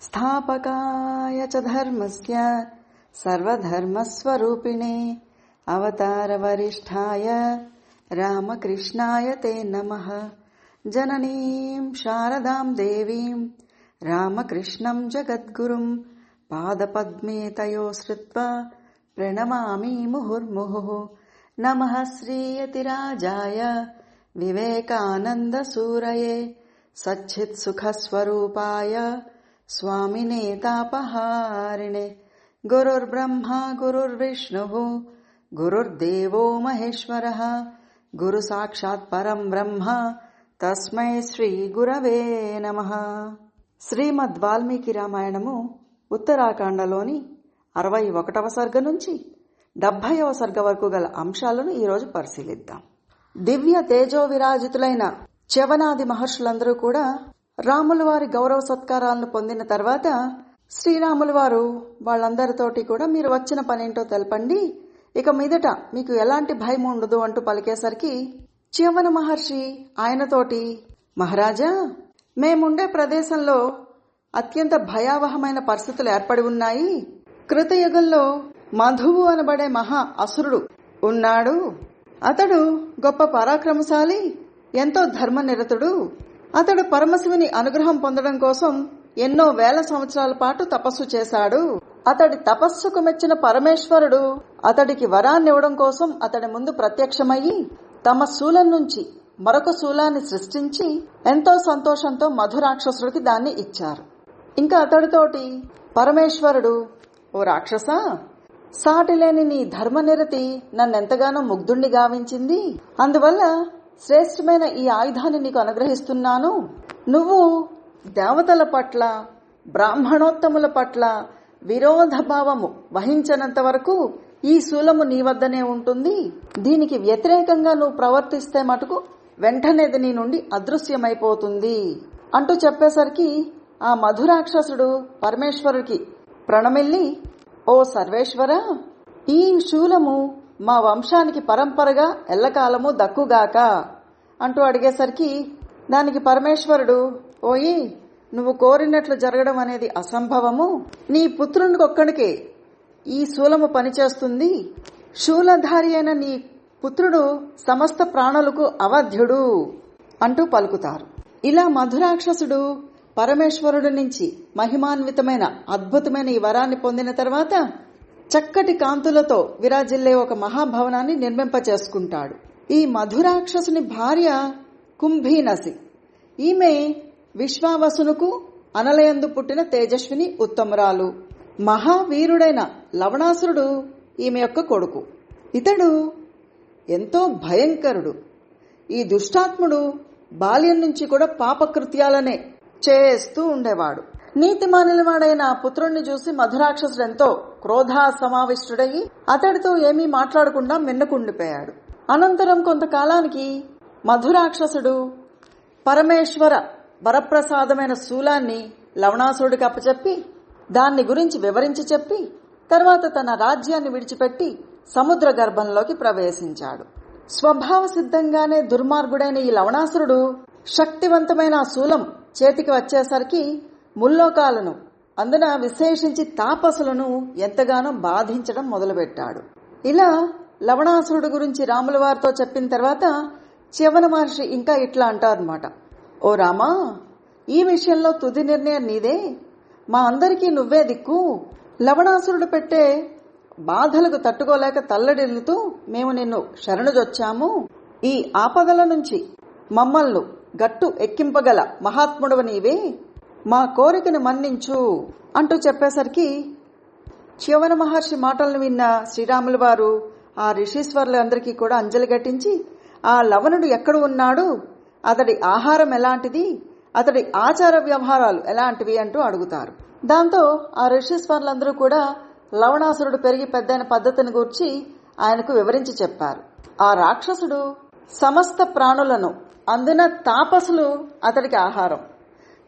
स्थापकाय च धर्मस्य सर्वधर्मस्वरूपिणे अवतारवरिष्ठाय रामकृष्णाय ते नमः। जननीम् शारदाम् देवीम् रामकृष्णम् जगद्गुरुम् पादपद्मे तयो श्रुत्वा प्रणमामि मुहुर्मुहुः। नमः श्रीयतिराजाय विवेकानन्दसूरये सच्चित्सुखस्वरूपाय स्वामिने तापहारिणे गुरुर्ब्रह्मा गुरुर्विष्णुः गुरुर्देवो महेश्वरः गुरुसाक्षात् परम् ब्रह्म తస్మై శ్రీ గురవే నమ శ్రీమద్ వాల్మీకి రామాయణము ఉత్తరాఖండలోని అరవై ఒకటవ సర్గ నుంచి డెబ్భైవ సర్గ వరకు గల అంశాలను ఈరోజు పరిశీలిద్దాం దివ్య తేజో విరాజితులైన చవనాది మహర్షులందరూ కూడా రాముల వారి గౌరవ సత్కారాలను పొందిన తర్వాత శ్రీరాములు వారు వాళ్ళందరితోటి కూడా మీరు వచ్చిన పనేంటో తెలపండి. ఇక మీదట మీకు ఎలాంటి భయం ఉండదు అంటూ పలికేసరికి చివన మహర్షి ఆయనతోటి మహారాజా మేముండే ప్రదేశంలో అత్యంత భయావహమైన పరిస్థితులు ఏర్పడి ఉన్నాయి. కృతయుగంలో మధువు అనబడే మహా అసురుడు ఉన్నాడు. అతడు గొప్ప పరాక్రమశాలి ఎంతో ధర్మనిరతుడు. అతడు పరమశివుని అనుగ్రహం పొందడం కోసం ఎన్నో వేల సంవత్సరాల పాటు తపస్సు చేశాడు. అతడి తపస్సుకు మెచ్చిన పరమేశ్వరుడు అతడికి వరాన్నివ్వడం కోసం అతడి ముందు ప్రత్యక్షమయ్యి తమ శూలం నుంచి మరొక శూలాన్ని సృష్టించి ఎంతో సంతోషంతో మధురాక్షసుడికి దాన్ని ఇచ్చారు. ఇంకా అతడితోటి పరమేశ్వరుడు ఓ రాక్షస! సాటిలేని నీ ధర్మనిరతి నన్నెంతగానో ముగ్ధుణ్ణి గావించింది. అందువల్ల శ్రేష్టమైన ఈ ఆయుధాన్ని నీకు అనుగ్రహిస్తున్నాను. నువ్వు దేవతల పట్ల బ్రాహ్మణోత్తముల పట్ల విరోధ భావము వహించనంత వరకు ఈ శూలము నీ వద్దనే ఉంటుంది. దీనికి వ్యతిరేకంగా నువ్వు ప్రవర్తిస్తే మటుకు వెంటనే నీ నుండి అదృశ్యమైపోతుంది. అంటూ చెప్పేసరికి ఆ మధురాక్షసుడు పరమేశ్వరుడికి ప్రణమిల్లి ఓ సర్వేశ్వర ఈ శూలము మా వంశానికి పరంపరగా ఎల్లకాలము దక్కుగాక అంటూ అడిగేసరికి దానికి పరమేశ్వరుడు ఓయి నువ్వు కోరినట్లు జరగడం అనేది అసంభవము. నీ పుత్రునికొక్కడికే ఈ శూలము పనిచేస్తుంది. శూలధారి అయిన నీ పుత్రుడు సమస్త ప్రాణులకు అవధ్యుడు అంటూ పలుకుతారు. ఇలా మధురాక్షసుడు పరమేశ్వరుడి నుంచి మహిమాన్వితమైన అద్భుతమైన ఈ వరాన్ని పొందిన తర్వాత చక్కటి కాంతులతో విరాజిల్లే ఒక మహాభవనాన్ని నిర్మింపచేసుకుంటాడు. ఈ మధురాక్షసుని భార్య కుంభీనసి. ఈమె విశ్వావసునుకు అనలయందు పుట్టిన తేజస్విని ఉత్తమురాలు. మహావీరుడైన లవణాసురుడు ఈమె యొక్క కొడుకు. ఇతడు ఎంతో భయంకరుడు. ఈ దుష్టాత్ముడు బాల్యం నుంచి కూడా పాపకృత్యాలనే చేస్తూ ఉండేవాడు. నీతిమానులవాడైన పుత్రుణ్ణి చూసి మధురాక్షసుడు ఎంతో క్రోధా సమావిష్టుడయి అతడితో ఏమీ మాట్లాడకుండా మిన్నకుండిపోయాడు. అనంతరం కొంతకాలానికి మధురాక్షసుడు పరమేశ్వర వరప్రసాదమైన శూలాన్ని లవణాసురుడికి అప్పచెప్పి దాన్ని గురించి వివరించి చెప్పి తర్వాత తన రాజ్యాన్ని విడిచిపెట్టి సముద్ర గర్భంలోకి ప్రవేశించాడు. స్వభావ సిద్ధంగానే దుర్మార్గుడైన ఈ లవణాసురుడు శక్తివంతమైన శూలం చేతికి వచ్చేసరికి ముల్లోకాలను అందున విశేషించి తాపసులను ఎంతగానో బాధించడం మొదలుపెట్టాడు. ఇలా లవణాసురుడు గురించి రాముల వారితో చెప్పిన తర్వాత చివన మహర్షి ఇంకా ఇట్లా అంటారనమాట ఓ రామా ఈ విషయంలో తుది నిర్ణయం నీదే. మా అందరికీ నువ్వే దిక్కు. లవణాసురుడు పెట్టే బాధలకు తట్టుకోలేక తల్లడిల్లుతూ మేము నిన్ను శరణుజొచ్చాము. ఈ ఆపదల నుంచి మమ్మల్ని గట్టు ఎక్కింపగల మహాత్ముడవ నీవే. మా కోరికను మన్నించు అంటూ చెప్పేసరికి చివన మహర్షి మాటలను విన్న శ్రీరాములు వారు ఆ ఋషీశ్వరులందరికీ కూడా అంజలి ఘటించి ఆ లవణుడు ఎక్కడ ఉన్నాడు? అతడి ఆహారం ఎలాంటిది? అతడి ఆచార వ్యవహారాలు ఎలాంటివి? అంటూ అడుగుతారు. దాంతో ఆ ఋషీశ్వరులందరూ కూడా లవణాసురుడు పెరిగి పెద్దైన పద్ధతిని గూర్చి ఆయనకు వివరించి చెప్పారు. ఆ రాక్షసుడు సమస్త ప్రాణులను అందున తాపసులు అతడికి ఆహారం.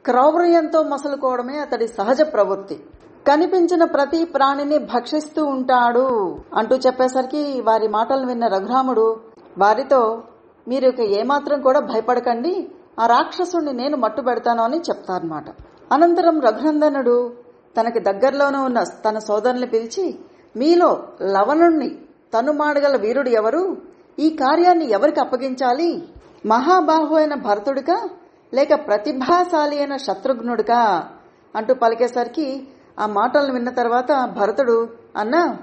క్రౌర్యంతో మసలుకోవడమే అతడి సహజ ప్రవృత్తి. కనిపించిన ప్రతి ప్రాణిని భక్షిస్తూ ఉంటాడు అంటూ చెప్పేసరికి వారి మాటలు విన్న రఘురాముడు వారితో మీరు ఇక ఏమాత్రం కూడా భయపడకండి ఆ రాక్షసుణ్ణి నేను మట్టు పెడతాను అని చెప్తారన్నమాట. అనంతరం రఘునందనుడు తనకి దగ్గరలోనే ఉన్న తన సోదరుని పిలిచి మీలో లవణుణ్ణి తనుమాడగల వీరుడు ఎవరు? ఈ కార్యాన్ని ఎవరికి అప్పగించాలి? మహాబాహు అయిన భరతుడికా? లేక ప్రతిభాశాలి అయిన శత్రుఘ్నుడికా? అంటూ పలికేసరికి ఆ మాటలను విన్న తర్వాత భరతుడు అన్నా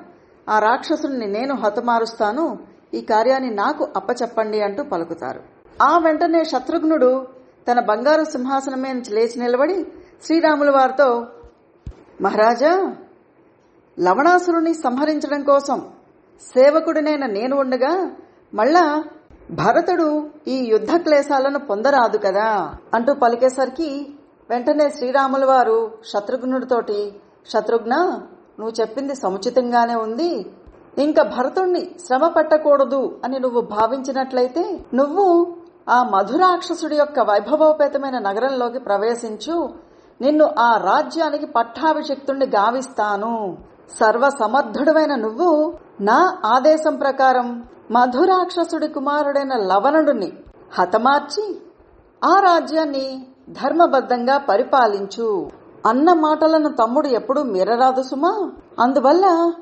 ఆ రాక్షసుని నేను హతమారుస్తాను. ఈ కార్యాన్ని నాకు అప్పచెప్పండి అంటూ పలుకుతారు. ఆ వెంటనే శత్రుఘ్నుడు తన బంగారు సింహాసనం మీద లేచి నిలబడి శ్రీరాముల వారితో మహారాజా లవణాసురుని సంహరించడం కోసం సేవకుడినైన నేను ఉండగా మళ్ళా భరతుడు ఈ యుద్ధ క్లేశాలను పొందరాదు కదా అంటూ పలికేసరికి వెంటనే శ్రీరాముల వారు శత్రుఘ్నుడితోటి శత్రుఘ్న నువ్వు చెప్పింది సముచితంగానే ఉంది. ఇంకా భరతుణ్ణి శ్రమ పెట్టకూడదు అని నువ్వు భావించినట్లయితే నువ్వు ఆ మధురాక్షసుడి యొక్క వైభవోపేతమైన నగరంలోకి ప్రవేశించు. నిన్ను ఆ రాజ్యానికి పట్టాభిషిక్తుణ్ణి గావిస్తాను. సర్వసమర్థుడమైన నువ్వు నా ఆదేశం ప్రకారం మధురాక్షసుడి కుమారుడైన లవణుడిని హతమార్చి ఆ రాజ్యాన్ని ధర్మబద్ధంగా పరిపాలించు అన్న మాటలను తమ్ముడు ఎప్పుడూ మీరరాదు సుమా. అందువల్ల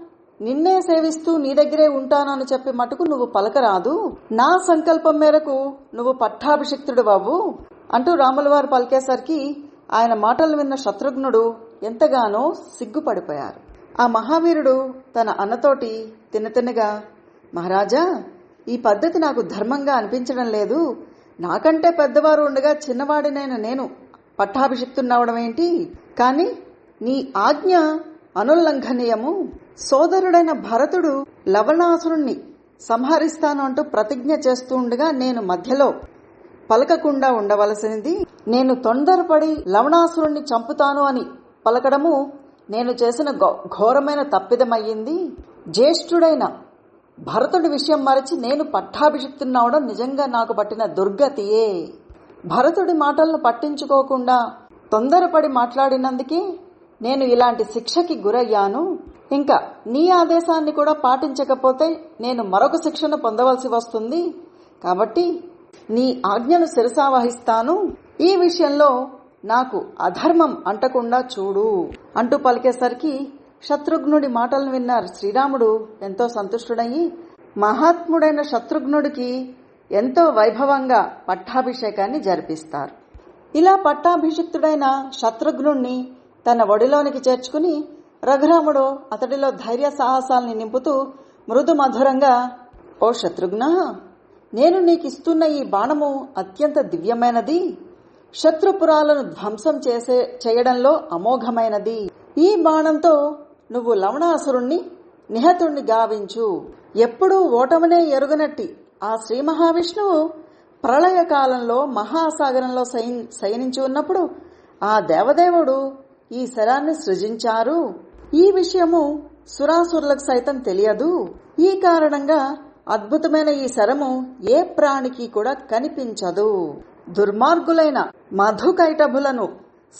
నిన్నే సేవిస్తూ నీ దగ్గరే ఉంటానని చెప్పి మటుకు నువ్వు పలకరాదు. నా సంకల్పం మేరకు నువ్వు పట్టాభిషిక్తుడు బాబు అంటూ రాములవారు పలికేసరికి ఆయన మాటలు విన్న శత్రుఘ్నుడు ఎంతగానో సిగ్గుపడిపోయారు. ఆ మహావీరుడు తన అన్నతోటి తినతినగా మహారాజా ఈ పద్ధతి నాకు ధర్మంగా అనిపించడం లేదు. నాకంటే పెద్దవారు ఉండగా చిన్నవాడినైన నేను పట్టాభిషిక్తున్నావడం ఏంటి? కాని నీ ఆజ్ఞ అనుల్లంఘనీయము. సోదరుడైన భరతుడు లవణాసురుణ్ణి సంహరిస్తాను అంటూ ప్రతిజ్ఞ చేస్తూ ఉండగా నేను మధ్యలో పలకకుండా ఉండవలసినది. నేను తొందరపడి లవణాసురుణ్ణి చంపుతాను అని పలకడము నేను చేసిన ఘోరమైన తప్పిదమయ్యింది. జ్యేష్ఠుడైన భరతుడి విషయం మరచి నేను పట్టాభిషిక్తున్నావడం నిజంగా నాకు పట్టిన దుర్గతియే. భరతుడి మాటలను పట్టించుకోకుండా తొందరపడి మాట్లాడినందుకే నేను ఇలాంటి శిక్షకి గురయ్యాను. ఇంకా నీ ఆదేశాన్ని కూడా పాటించకపోతే నేను మరొక శిక్షను పొందవలసి వస్తుంది. కాబట్టి నీ ఆజ్ఞను శిరసావహిస్తాను. ఈ విషయంలో నాకు అధర్మం అంటకుండా చూడు అంటూ పలికేసరికి శత్రుఘ్నుడి మాటలను విన్నారు శ్రీరాముడు. ఎంతో సంతుష్టుడయ్యి మహాత్ముడైన శత్రుఘ్నుడికి ఎంతో వైభవంగా పట్టాభిషేకాన్ని జరిపిస్తారు. ఇలా పట్టాభిషిక్తుడైన శత్రుఘ్నుణ్ణి తన ఒడిలోనికి చేర్చుకుని రఘురాముడు అతడిలో ధైర్య సాహసాల్ని నింపుతూ మృదు మధురంగా ఓ శత్రుఘ్న నేను నీకిస్తున్న ఈ బాణము అత్యంత దివ్యమైనది. శత్రుపురాలను ధ్వంసం చేసే చేయడంలో అమోఘమైనది. ఈ బాణంతో నువ్వు లవణాసురుణ్ణి నిహతుణ్ణి గావించు. ఎప్పుడూ ఓటమనే ఎరుగనట్టి ఆ శ్రీ మహావిష్ణువు ప్రళయకాలంలో మహాసాగరంలో శయనించి ఉన్నప్పుడు ఆ దేవదేవుడు ఈ శరాన్ని సృజించారు. ఈ విషయము సురాసురులకు సైతం తెలియదు. ఈ కారణంగా అద్భుతమైన ఈ శరము ఏ ప్రాణికి కూడా కనిపించదు. దుర్మార్గులైన మధుకైటభులను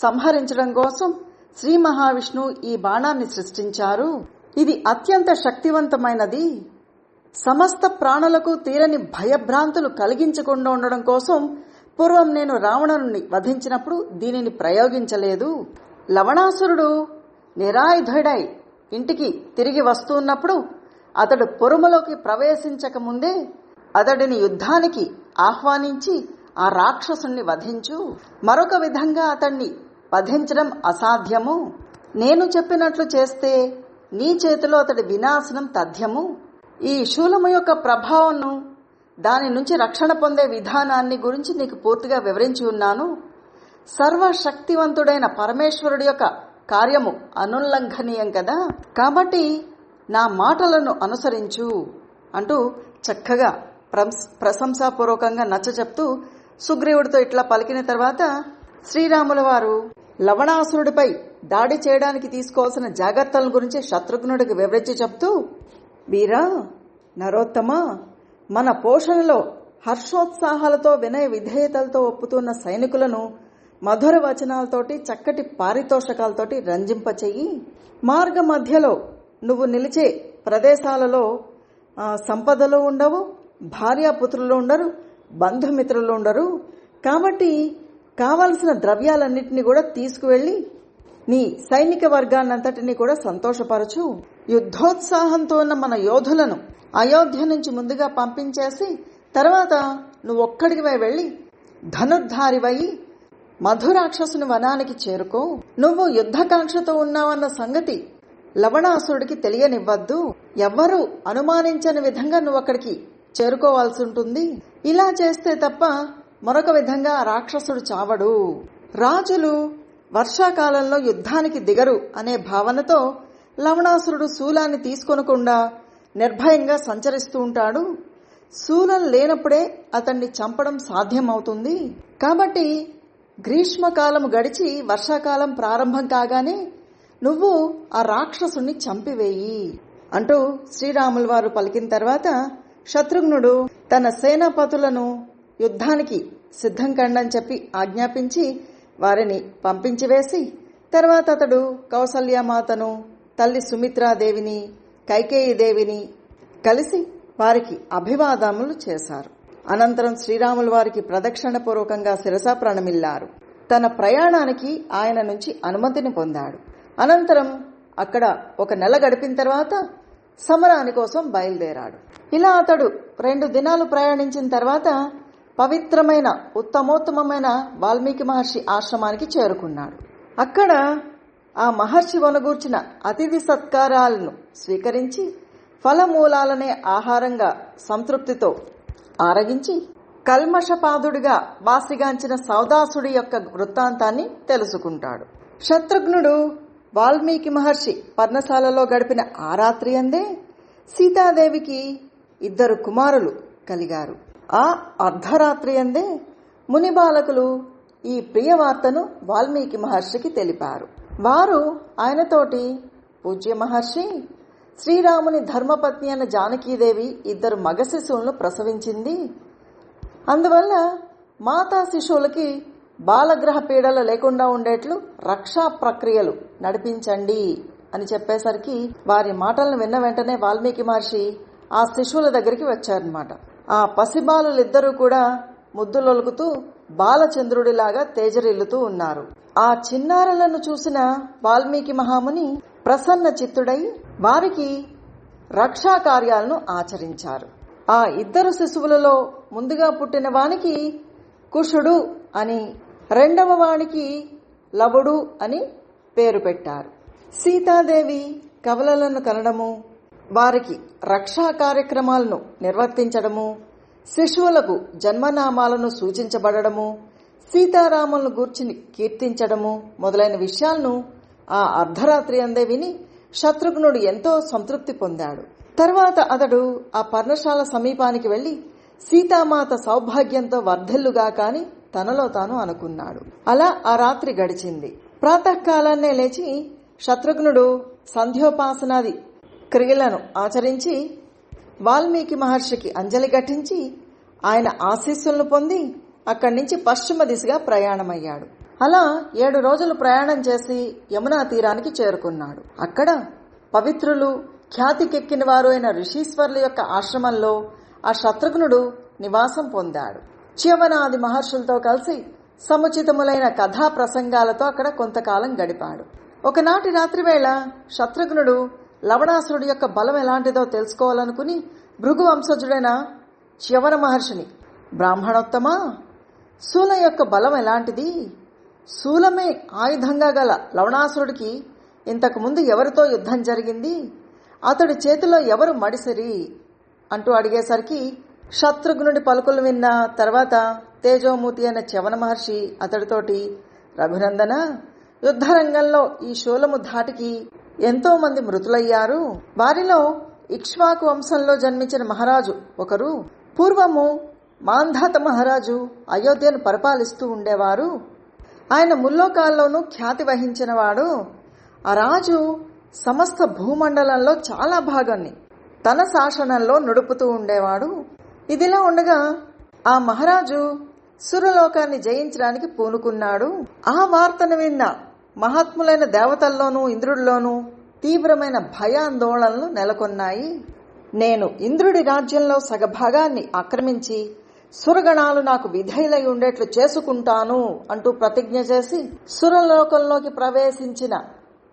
సంహరించడం కోసం శ్రీ మహావిష్ణు ఈ బాణాన్ని సృష్టించారు. ఇది అత్యంత శక్తివంతమైనది. సమస్త ప్రాణులకు తీరని భయభ్రాంతులు కలిగించకుండా ఉండడం కోసం పూర్వం నేను రావణుని వధించినప్పుడు దీనిని ప్రయోగించలేదు. లవణాసురుడు నిరాయుధుడై ఇంటికి తిరిగి వస్తున్నప్పుడు అతడు పొరుములోకి ప్రవేశించక ముందే అతడిని యుద్ధానికి ఆహ్వానించి ఆ రాక్షసుణ్ణి వధించు. మరొక విధంగా అతన్ని వధించడం అసాధ్యము. నేను చెప్పినట్లు చేస్తే నీ చేతిలో అతడి వినాశనం తథ్యము. ఈ శూలము యొక్క ప్రభావంను దాని నుంచి రక్షణ పొందే విధానాన్ని గురించి నీకు పూర్తిగా వివరించి ఉన్నాను. సర్వశక్తివంతుడైన పరమేశ్వరుడి యొక్క కార్యము అనుల్లంఘనీయం కదా. కాబట్టి నా మాటలను అనుసరించు అంటూ చక్కగా ప్రశంసాపూర్వకంగా నచ్చ చెప్తూ సుగ్రీవుడితో ఇట్లా పలికిన తర్వాత శ్రీరాముల వారు లవణాసురుడిపై దాడి చేయడానికి తీసుకోవాల్సిన జాగ్రత్తల గురించి శత్రుఘ్నుడికి వివరించి చెప్తూ వీరా నరోత్తమ మన పోషణలో హర్షోత్సాహాలతో వినయ విధేయతలతో ఒప్పుతున్న సైనికులను మధుర వచనాలతోటి చక్కటి పారితోషకాలతోటి రంజింపచేయి. మార్గ మధ్యలో నువ్వు నిలిచే ప్రదేశాలలో సంపదలు ఉండవు భార్యాపుత్రులు ఉండరు బంధుమిత్రులు ఉండరు. కాబట్టి కావలసిన ద్రవ్యాలన్నింటినీ కూడా తీసుకువెళ్ళి నీ సైనిక వర్గాన్నంతటినీ కూడా సంతోషపరచు. యుద్ధోత్సాహంతో ఉన్న మన యోధులను అయోధ్య నుంచి ముందుగా పంపించేసి తర్వాత నువ్వు ఒక్కడికివై వెళ్ళి ధనుర్ధారివై మధురాక్షసుని వనానికి చేరుకో. నువ్వు యుద్ధకాంక్షతో ఉన్నావన్న సంగతి లవణాసురుడికి తెలియనివ్వద్దు. ఎవ్వరూ అనుమానించని విధంగా నువ్వు అక్కడికి చేరుకోవాల్సి ఉంటుంది. ఇలా చేస్తే తప్ప మరొక విధంగా రాక్షసుడు చావడు. రాజులు వర్షాకాలంలో యుద్ధానికి దిగరు అనే భావనతో లవణాసురుడు శూలాన్ని తీసుకొనకుండా నిర్భయంగా సంచరిస్తూ ఉంటాడు. శూలం లేనప్పుడే అతన్ని చంపడం సాధ్యమవుతుంది. కాబట్టి గ్రీష్మకాలం గడిచి వర్షాకాలం ప్రారంభం కాగానే నువ్వు ఆ రాక్షసుని చంపివేయి అంటూ శ్రీరాముల వారు పలికిన తర్వాత శత్రుఘ్నుడు తన సేనాపతులను యుద్ధానికి సిద్ధం కండని చెప్పి ఆజ్ఞాపించి వారిని పంపించివేసి తర్వాత అతడు కౌసల్యమాతను తల్లి సుమిత్రాదేవిని కైకేయీదేవిని కలిసి వారికి అభివాదములు చేశారు. అనంతరం శ్రీరాములు వారికి ప్రదక్షిణ పూర్వకంగా ప్రణమిల్లారు. తన ప్రయాణానికి ఆయన నుంచి అనుమతిని పొందాడు. అనంతరం అక్కడ ఒక నెల గడిపిన తర్వాత సమరాని కోసం బయలుదేరాడు. ఇలా అతడు రెండు దినాలు ప్రయాణించిన తర్వాత పవిత్రమైన ఉత్తమోత్తమమైన వాల్మీకి మహర్షి ఆశ్రమానికి చేరుకున్నాడు. అక్కడ ఆ మహర్షి వనగూర్చిన అతిథి సత్కారాలను స్వీకరించి ఫలమూలాలనే ఆహారంగా సంతృప్తితో ఆరగించి కల్మషపాదుడిగా బాసిగాంచిన సౌదాసుడి యొక్క వృత్తాంతాన్ని తెలుసుకుంటాడు. శత్రుఘ్నుడు వాల్మీకి మహర్షి పర్ణశాలలో గడిపిన ఆ రాత్రి అందే సీతాదేవికి ఇద్దరు కుమారులు కలిగారు. ఆ అర్ధరాత్రి అందే ముని బాలకులు ఈ ప్రియ వార్తను వాల్మీకి మహర్షికి తెలిపారు. వారు ఆయనతోటి పూజ్య మహర్షి శ్రీరాముని ధర్మపత్ని అయిన జానకీదేవి ఇద్దరు మగ శిశువులను ప్రసవించింది. అందువల్ల మాతా శిశువులకి బాలగ్రహ పీడలు లేకుండా ఉండేట్లు రక్షా ప్రక్రియలు నడిపించండి అని చెప్పేసరికి వారి మాటలను విన్న వెంటనే వాల్మీకి మహర్షి ఆ శిశువుల దగ్గరికి వచ్చారనమాట ఆ పసిబాలులిద్దరూ కూడా ముద్దులొలుకుతూ బాలచంద్రుడిలాగా తేజరిల్లుతూ ఉన్నారు. ఆ చిన్నారులను చూసిన వాల్మీకి మహాముని ప్రసన్న చిత్తుడై వారికి రక్షా కార్యాలను ఆచరించారు. ఆ ఇద్దరు శిశువులలో ముందుగా పుట్టిన వానికి కుషుడు అని రెండవ వానికి లవుడు అని పేరు పెట్టారు. సీతాదేవి కవలలను కనడము వారికి రక్షా కార్యక్రమాలను నిర్వర్తించడము శిశువులకు జన్మనామాలను సూచించబడము సీతారాములను గూర్చి కీర్తించడము మొదలైన విషయాలను ఆ అర్ధరాత్రి అందే విని శత్రుఘ్నుడు ఎంతో సంతృప్తి పొందాడు. తర్వాత అతడు ఆ పర్ణశాల సమీపానికి వెళ్ళి సీతామాత సౌభాగ్యంతో వర్ధిల్లుగా కాని తనలో తాను అనుకున్నాడు. అలా ఆ రాత్రి గడిచింది. ప్రాతకాలాన్నే లేచి శత్రుఘ్నుడు సంధ్యోపాసనాది క్రియలను ఆచరించి వాల్మీకి మహర్షికి అంజలి ఘటించి ఆయన ఆశీస్సులను పొంది అక్కడి నుంచి పశ్చిమ దిశగా ప్రయాణమయ్యాడు. అలా ఏడు రోజులు ప్రయాణం చేసి యమునా తీరానికి చేరుకున్నాడు. అక్కడ పవిత్రులు ఖ్యాతికెక్కిన వారు అయిన ఋషీశ్వరుల యొక్క ఆశ్రమంలో ఆ శత్రుఘ్నుడు నివాసం పొందాడు. చ్యవనాది మహర్షులతో కలిసి సముచితములైన కథా ప్రసంగాలతో అక్కడ కొంతకాలం గడిపాడు. ఒకనాటి రాత్రివేళ శత్రుఘ్నుడు లవణాసురుడి యొక్క బలం ఎలాంటిదో తెలుసుకోవాలనుకుని భృగు వంశజుడైన చ్యవన మహర్షిని బ్రాహ్మణోత్తమా శూల యొక్క బలం ఎలాంటిది? శూలమే ఆయుధంగా గల లవణాసురుడికి ఇంతకుముందు ఎవరితో యుద్ధం జరిగింది? అతడి చేతిలో ఎవరు మడిసిరి? అంటూ అడిగేసరికి శత్రుఘ్నుడి పలుకులు విన్న తర్వాత తేజోమూర్తి అయిన చవన మహర్షి అతడితోటి రఘునందన యుద్ధరంగంలో ఈ శూలము ధాటికి ఎంతో మంది మృతులయ్యారు. వారిలో ఇక్ష్వాకు వంశంలో జన్మించిన మహారాజు ఒకరు. పూర్వము మాంధాత మహారాజు అయోధ్యను పరిపాలిస్తూ ఉండేవారు. ఆయన ముల్లోకాల్లోనూ ఖ్యాతి వహించినవాడు. ఆ రాజు సమస్త భూమండలంలో చాలా భాగాన్ని తన శాసనంలో నడుపుతూ ఉండేవాడు. ఇదిలా ఉండగా ఆ మహారాజు సురలోకాన్ని జయించడానికి పూనుకున్నాడు. ఆ వార్తను విన్న మహాత్ములైన దేవతల్లోనూ ఇంద్రుడిలోనూ తీవ్రమైన భయాందోళనలు నెలకొన్నాయి. నేను ఇంద్రుడి రాజ్యంలో సగభాగాన్ని ఆక్రమించి సురగణాలు నాకు విధేయులై ఉండేట్లు చేసుకుంటాను అంటూ ప్రతిజ్ఞ చేసి సురలోకంలోకి ప్రవేశించిన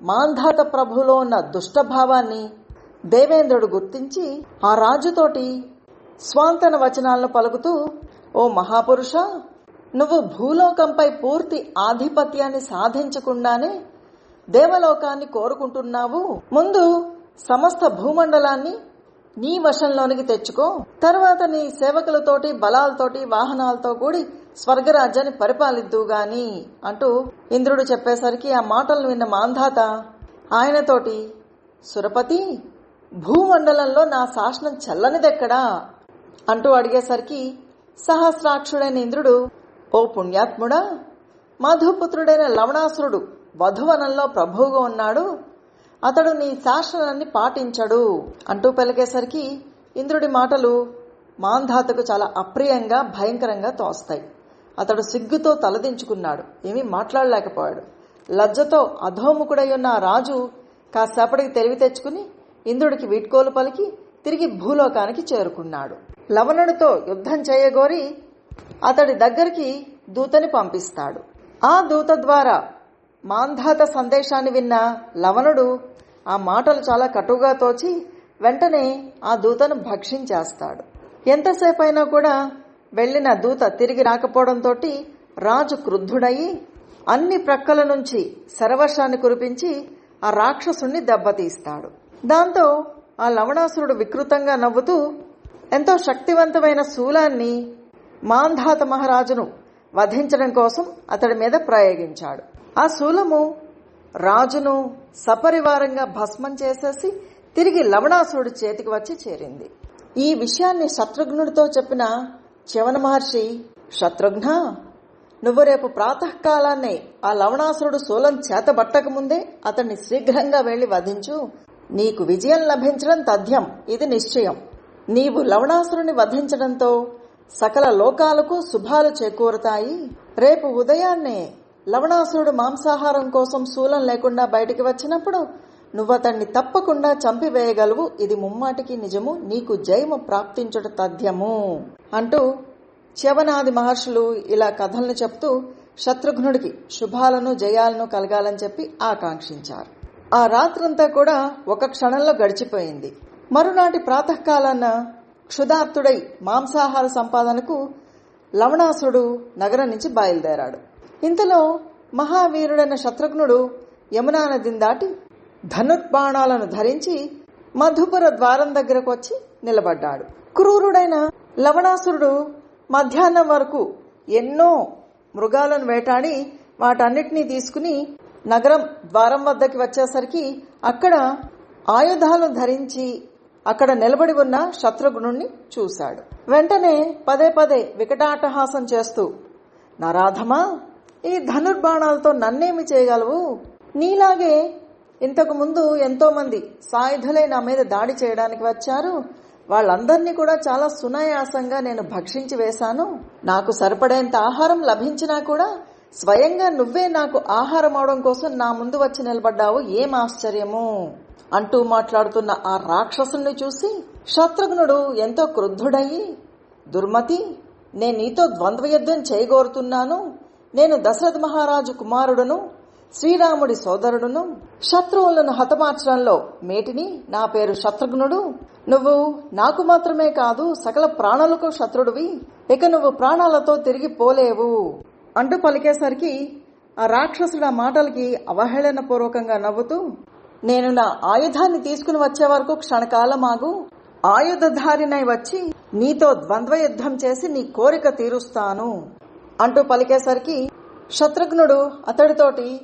మాంధాత ప్రభులో ఉన్న దుష్టభావాన్ని దేవేంద్రుడు గుర్తించి ఆ రాజుతోటి స్వాంతన వచనాలను పలుకుతూ ఓ మహాపురుష నువ్వు భూలోకంపై పూర్తి ఆధిపత్యాన్ని సాధించకుండానే దేవలోకాన్ని కోరుకుంటున్నావు. ముందు సమస్త భూమండలాన్ని నీ వశంలోనికి తెచ్చుకో. తర్వాత నీ సేవకులతోటి బలాలతోటి వాహనాలతో కూడి స్వర్గరాజ్యాన్ని పరిపాలిద్దు గాని అంటూ ఇంద్రుడు చెప్పేసరికి ఆ మాటలను విన్న మాంధాత ఆయనతోటి సురపతి భూమండలంలో నా శాసనం చల్లనిదెక్కడా? అంటూ అడిగేసరికి సహస్రాక్షుడైన ఇంద్రుడు ఓ పుణ్యాత్ముడా మధుపుత్రుడైన లవణాసురుడు వధువనంలో ప్రభువుగా ఉన్నాడు. అతడు నీ శాసనాన్ని పాటించడు అంటూ పలికేసరికి ఇంద్రుడి మాటలు మాంధాతకు చాలా అప్రియంగా భయంకరంగా తోస్తాయి. అతడు సిగ్గుతో తలదించుకున్నాడు. ఏమీ మాట్లాడలేకపోయాడు. లజ్జతో అధోముఖుడై ఉన్న రాజు కాసేపటికి తెలివి తెచ్చుకుని ఇంద్రుడికి వీడ్కోలు పలికి తిరిగి భూలోకానికి చేరుకున్నాడు. లవణుడితో యుద్ధం చేయగోరి అతడి దగ్గరికి దూతని పంపిస్తాడు. ఆ దూత ద్వారా మాంధాత సందేశాన్ని విన్న లవణుడు ఆ మాటలు చాలా కటుగా తోచి వెంటనే ఆ దూతను భక్షించేస్తాడు. ఎంతసేపు అయినా కూడా వెళ్ళిన దూత తిరిగి రాకపోవడంతో రాజు క్రుద్ధుడయి అన్ని ప్రక్కల నుంచి శరవర్షాన్ని కురిపించి ఆ రాక్షసుణ్ణి దెబ్బతీస్తాడు. దాంతో ఆ లవణాసురుడు వికృతంగా నవ్వుతూ ఎంతో శక్తివంతమైన శూలాన్ని మాంధాత మహారాజును వధించడం కోసం అతడి మీద ప్రయోగించాడు. ఆ శూలము రాజును సపరివారంగా భస్మం చేసేసి తిరిగి లవణాసురుడి చేతికి వచ్చి చేరింది. ఈ విషయాన్ని శత్రుఘ్నుడితో చెప్పిన చివన మహర్షి శత్రుఘ్న నువ్వు రేపు ప్రాతకాలాన్నే ఆ లవణాసురుడు శూలం చేతబట్టక ముందే అతన్ని శీఘ్రంగా వెళ్ళి వధించు. నీకు విజయం లభించడం తథ్యం. ఇది నిశ్చయం. నీవు లవణాసురుని వధించడంతో సకల లోకాలకు శుభాలు చేకూరుతాయి. రేపు ఉదయాన్నే లవణాసురుడు మాంసాహారం కోసం శూలం లేకుండా బయటికి వచ్చినప్పుడు నువ్వతన్ని తప్పకుండా చంపివేయగలవు. ఇది ముమ్మాటికి నిజము. నీకు జయము ప్రాప్తించుట తథ్యము. అంటూ శవనాది మహర్షులు ఇలా కథలను చెప్తూ శత్రుఘ్నుడికి శుభాలను జయాలను కలగాలని చెప్పి ఆకాంక్షించారు. ఆ రాత్రంతా కూడా ఒక క్షణంలో గడిచిపోయింది. మరునాటి ప్రాతకాలాన క్షుధార్తుడై మాంసాహార సంపాదనకు లవణాసుడు నగరం నుంచి బయలుదేరాడు. ఇంతలో మహావీరుడైన శత్రుఘ్నుడు యమునా నదిని దాటి ధనుర్బాణాలను ధరించి మధుపుర ద్వారం దగ్గరకు వచ్చి నిలబడ్డాడు. క్రూరుడైన లవణాసురుడు మధ్యాహ్నం వరకు ఎన్నో మృగాలను వేటాడి వాటన్నిటినీ తీసుకుని నగరం ద్వారం వద్దకి వచ్చేసరికి అక్కడ ఆయుధాలను ధరించి అక్కడ నిలబడి ఉన్న శత్రుఘ్నుణ్ణి చూశాడు. వెంటనే పదే పదే వికటాటహాసం చేస్తూ నరాధమా ఈ ధనుర్బాణాలతో నన్నేమి చేయగలవు? నీలాగే ఇంతకు ముందు ఎంతో మంది సాయుధులై నా మీద దాడి చేయడానికి వచ్చారు. వాళ్ళందరినీ కూడా చాలా సునాయాసంగా నేను భక్షించి వేశాను. నాకు సరిపడేంత ఆహారం లభించినా కూడా స్వయంగా నువ్వే నాకు ఆహారం అవడం కోసం నా ముందు వచ్చి నిలబడ్డావు. ఏం ఆశ్చర్యము? అంటూ మాట్లాడుతున్న ఆ రాక్షసుని చూసి శత్రుఘ్నుడు ఎంతో క్రుద్ధుడయి దుర్మతి నేను నీతో ద్వంద్వ యుద్ధం చేయగోరుతున్నాను. నేను దశరథ మహారాజు కుమారుడును శ్రీరాముడి సోదరుడును శత్రువులను హతమార్చడంలో మేటిని నా పేరు శత్రుఘ్నుడు. నువ్వు నాకు మాత్రమే కాదు సకల ప్రాణులకు శత్రుడివి. ఇక నువ్వు ప్రాణాలతో తిరిగి పోలేవు. అంటూ పలికేసరికి ఆ రాక్షసుడు ఆ మాటలకి అవహేళన పూర్వకంగా నవ్వుతూ నేను నా ఆయుధాన్ని తీసుకుని వచ్చే వరకు క్షణకాలం ఆగు. ఆయుధధారినై వచ్చి నీతో ద్వంద్వ యుద్ధం చేసి నీ కోరిక తీరుస్తాను. అంటూ పలికేసరికి శత్రుఘ్నుడు అతడితోటి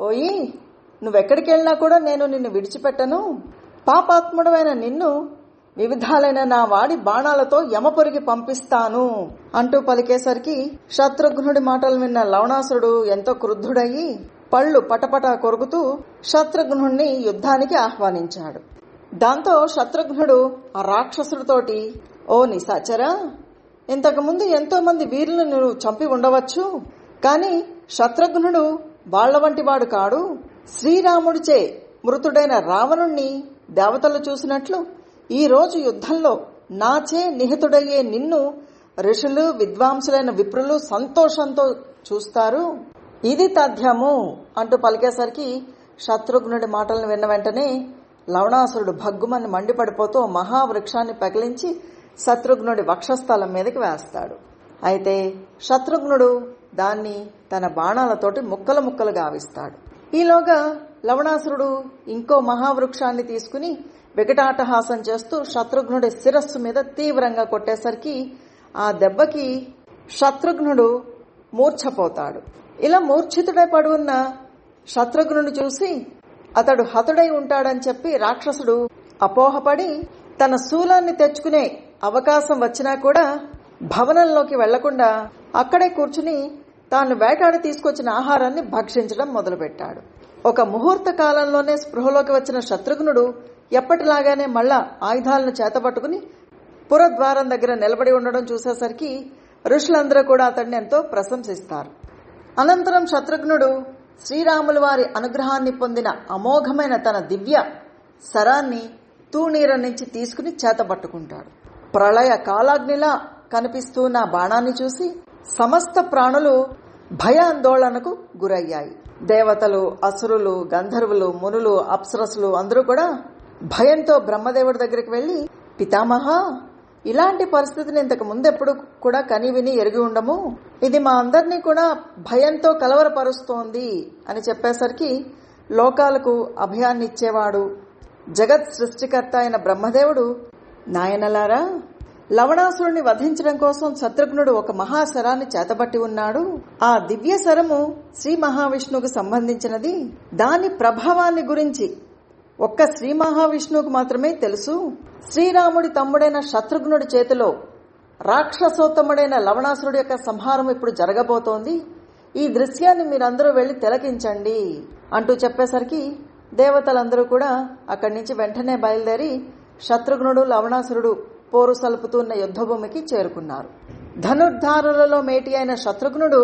ఓయి నువ్వెక్కడికి వెళ్ళినా కూడా నేను నిన్ను విడిచిపెట్టను. పాపాత్ముడమైన నిన్ను వివిధాలైన నా వాడి బాణాలతో యమపురికి పంపిస్తాను. అంటూ పలికేసరికి శత్రుఘ్నుడి మాటలు విన్న లవణాసురుడు ఎంతో క్రుద్ధుడయి పళ్ళు పటపట కొరుకుతూ శత్రుఘ్నుణ్ణి యుద్ధానికి ఆహ్వానించాడు. దాంతో శత్రుఘ్నుడు ఆ రాక్షసుడితోటి ఓ నిశాచరా ఇంతకుముందు ఎంతో మంది వీరులను నువ్వు చంపి ఉండవచ్చు కానీ శత్రుఘ్నుడు వాళ్ళ వంటి వాడు కాడు. శ్రీరాముడిచే మృతుడైన రావణుణ్ణి దేవతలు చూసినట్లు ఈ రోజు యుద్ధంలో నాచే నిహితుడయ్యే నిన్ను ఋషులు విద్వాంసులైన విప్రులు సంతోషంతో చూస్తారు. ఇది తథ్యము అంటూ పలికేసరికి శత్రుఘ్నుడి మాటలను విన్న వెంటనే లవణాసురుడు భగ్గుమని మండిపడిపోతూ మహావృక్షాన్ని పగిలించి శత్రుఘ్నుడి వక్షస్థలం మీదకి వేస్తాడు. అయితే శత్రుఘ్నుడు దాన్ని తన బాణాలతోటి ముక్కలు ముక్కలు గావిస్తాడు. ఈలోగా లవణాసురుడు ఇంకో మహావృక్షాన్ని తీసుకుని వికటాటహాసం చేస్తూ శత్రుఘ్నుడి శిరస్సు మీద తీవ్రంగా కొట్టేసరికి ఆ దెబ్బకి శత్రుఘ్నుడు మూర్ఛపోతాడు. ఇలా మూర్ఛితుడై పడున్న ఉన్న శత్రుఘ్నుడు చూసి అతడు హతుడై ఉంటాడని చెప్పి రాక్షసుడు అపోహపడి తన శూలాన్ని తెచ్చుకునే అవకాశం వచ్చినా కూడా భవనంలోకి వెళ్ళకుండా అక్కడే కూర్చుని తాను వేటాడి తీసుకొచ్చిన ఆహారాన్ని భక్షించడం మొదలుపెట్టాడు. ఒక ముహూర్త కాలంలోనే స్పృహలోకి వచ్చిన శత్రుఘ్నుడు ఎప్పటిలాగానే మళ్ళా ఆయుధాలను చేతపట్టుకుని పురద్వారం దగ్గర నిలబడి ఉండడం చూసేసరికి ఋషులందరూ కూడా అతడిని ఎంతో ప్రశంసిస్తారు. అనంతరం శత్రుఘ్నుడు శ్రీరాముల వారి అనుగ్రహాన్ని పొందిన అమోఘమైన తన దివ్య శరాన్ని తూనీర నుంచి తీసుకుని చేతపట్టుకుంటాడు ప్రళయ కాలాగ్నిలా కనిపిస్తున్న బాణాన్ని చూసి సమస్త ప్రాణులు భయాందోళనకు గురయ్యాయి. దేవతలు అసురులు గంధర్వులు మునులు అప్సరసులు అందరూ కూడా భయంతో బ్రహ్మదేవుడి దగ్గరికి వెళ్ళి పితామహ ఇలాంటి పరిస్థితిని ఇంతకు ముందు ఎప్పుడు కూడా కనివిని ఎరిగి ఉండము. ఇది మా అందరినీ కూడా భయంతో కలవరపరుస్తోంది అని చెప్పేసరికి లోకాలకు అభయాన్ని ఇచ్చేవాడు జగత్ సృష్టికర్త అయిన బ్రహ్మదేవుడు. నాయనలారా లవణాసురుని వధించడం కోసం శత్రుఘ్నుడు ఒక మహాశరాన్ని చేతబట్టి ఉన్నాడు. ఆ దివ్య శరము శ్రీ మహావిష్ణువుకు సంబంధించినది. దాని ప్రభావాన్ని గురించి ఒక్క శ్రీ మహావిష్ణువుకు మాత్రమే తెలుసు. శ్రీరాముడి తమ్ముడైన శత్రుఘ్నుడి చేతిలో రాక్షసోత్తముడైన లవణాసురుడి యొక్క సంహారం ఇప్పుడు జరగబోతోంది. ఈ దృశ్యాన్ని మీరందరూ వెళ్ళి తిలకించండి అంటూ చెప్పేసరికి దేవతలందరూ కూడా అక్కడి నుంచి వెంటనే బయలుదేరి శత్రుఘ్నుడు లవణాసురుడు పోరు సలుపుతున్న యుద్ధభూమికి చేరుకున్నారు. ధనుర్ధారులలో మేటి అయిన శత్రుఘ్నుడు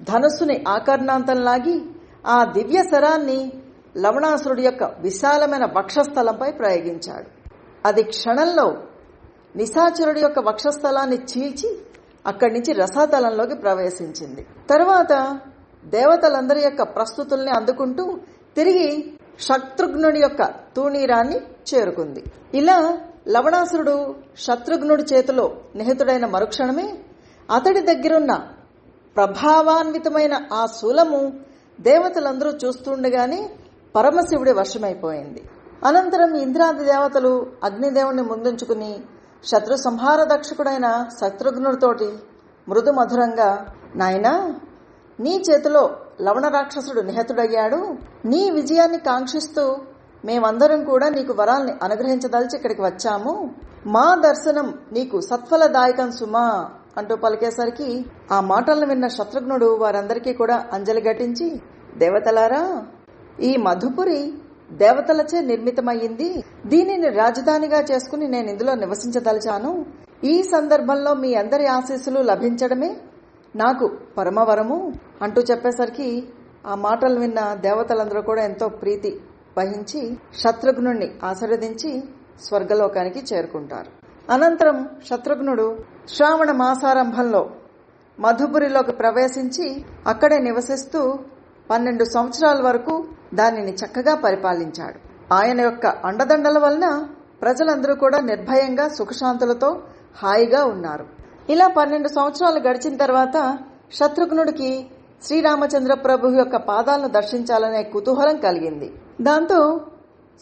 ధనుస్సుని ఆకర్ణాంతం లాగి ఆ దివ్య శరాన్ని లవణాసురుడి యొక్క విశాలమైన వక్షస్థలంపై ప్రయోగించాడు. అది క్షణంలో నిశాచరుడి యొక్క వక్షస్థలాన్ని చీల్చి అక్కడి నుంచి రసాతలంలోకి ప్రవేశించింది. తర్వాత దేవతలందరి యొక్క ప్రస్తుతుల్ని అందుకుంటూ తిరిగి శత్రుఘ్నుడి యొక్క తూణీరాన్ని చేరుకుంది. ఇలా లవణాసురుడు శత్రుఘ్నుడి చేతిలో నిహితుడైన మరుక్షణమే అతడి దగ్గరున్న ప్రభావాన్వితమైన ఆ శూలము దేవతలందరూ చూస్తుండగానే పరమశివుడి వశమైపోయింది. అనంతరం ఇంద్రాది దేవతలు అగ్నిదేవుణ్ణి ముందుంచుకుని శత్రు సంహార దక్షకుడైన శత్రుఘ్నుడితోటి మృదు మధురంగా నాయనా నీ చేతిలో లవణ రాక్షసుడు నిహతుడయ్యాడు. నీ విజయాన్ని కాంక్షిస్తూ మేమందరం కూడా నీకు వరాల్ని అనుగ్రహించదలిచి ఇక్కడికి వచ్చాము. మా దర్శనం నీకు సత్ఫలదాయకం సుమా అంటూ పలికేసరికి ఆ మాటలను విన్న శత్రుఘ్నుడు వారందరికీ కూడా అంజలి ఘటించి దేవతలారా ఈ మధుపురి దేవతలచే నిర్మితమయ్యింది. దీనిని రాజధానిగా చేసుకుని నేను ఇందులో నివసించదలిచాను. ఈ సందర్భంలో మీ అందరి ఆశీస్సులు లభించడమే నాకు పరమవరము. అంటూ చెప్పేసరికి ఆ మాటలు విన్న దేవతలందరూ కూడా ఎంతో ప్రీతి వహించి శత్రుఘ్నుణ్ణి ఆశీర్వదించి స్వర్గలోకానికి చేరుకుంటారు. అనంతరం శత్రుఘ్నుడు శ్రావణ మాసారంభంలో మధుపురిలోకి ప్రవేశించి అక్కడే నివసిస్తూ పన్నెండు సంవత్సరాల వరకు దానిని చక్కగా పరిపాలించాడు. ఆయన యొక్క అండదండల వలన ప్రజలందరూ కూడా నిర్భయంగా సుఖశాంతులతో హాయిగా ఉన్నారు. ఇలా పన్నెండు సంవత్సరాలు గడిచిన తర్వాత శత్రుఘ్నుడికి శ్రీరామచంద్ర ప్రభు యొక్క పాదాలను దర్శించాలనే కుతూహలం కలిగింది. దాంతో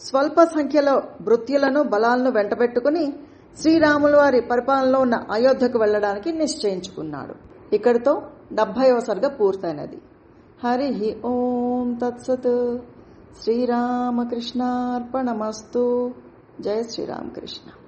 స్వల్ప సంఖ్యలో భృత్యులను బలాలను వెంటబెట్టుకుని శ్రీరాముల వారి పరిపాలనలో ఉన్న అయోధ్యకు వెళ్ళడానికి నిశ్చయించుకున్నాడు. ఇక్కడితో డెబ్బైవ సరిగా పూర్తయినది. हरिः ॐ तत्सत्। श्रीरामकृष्णार्पणमस्तु। जय श्रीरामकृष्ण।